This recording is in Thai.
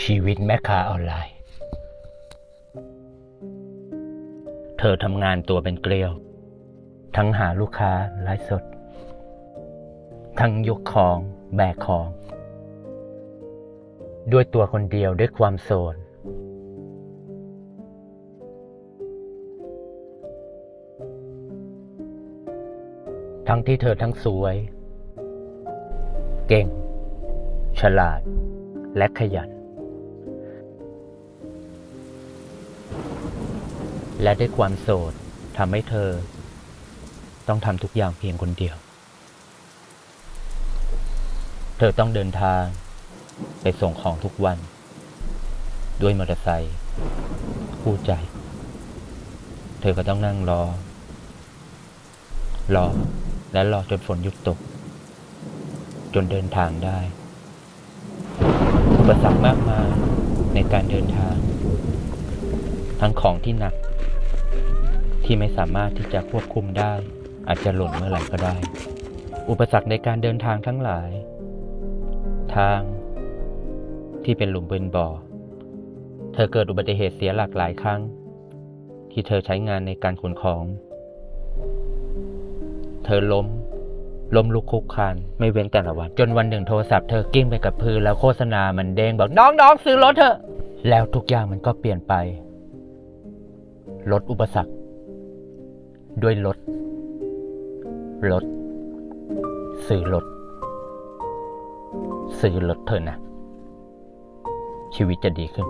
ชีวิตแม่ค้าออนไลน์ เธอทำงานตัวเป็นเกลียว ทั้งหาลูกค้าไลฟ์สด ทั้งยกของแบกของ ด้วยตัวคนเดียวด้วยความโสดทั้งที่เธอทั้งสวย เก่ง ฉลาดและขยัน และด้วยความโสดทำให้เธอ ต้องทำทุกอย่างเพียงคนเดียว เธอต้องเดินทาง ไปส่งของทุกวัน ด้วยมอเตอร์ไซค์คู่ใจ เธอก็ต้องนั่งรอ รอและรอจนฝนหยุดตก จนเดินทางได้อุปสรรคมากมายในการเดินทาง ทั้งของที่หนัก ที่ไม่สามารถที่จะควบคุมได้ อาจจะหล่นเมื่อไหร่ก็ได้ อุปสรรคในการเดินทางทั้งหลาย ทาง ที่เป็นหลุมเป็นบ่อ เธอเกิดอุบัติเหตุเสียหลักหลายครั้ง ที่เธอใช้งานในการขนของ เธอล้มล้มลุกคลุกคลานไม่เว้นแต่ละวัน จนวันหนึ่งโทรศัพท์เธอกิ้งไปกับพื้นแล้วโฆษณามันเด้งบอกน้องๆซื้อรถเถอะ แล้วทุกอย่างมันก็เปลี่ยนไป ลดอุปสรรค ด้วยรถ รถ ซื้อรถ ซื้อรถเถอะนะ ชีวิตจะดีขึ้น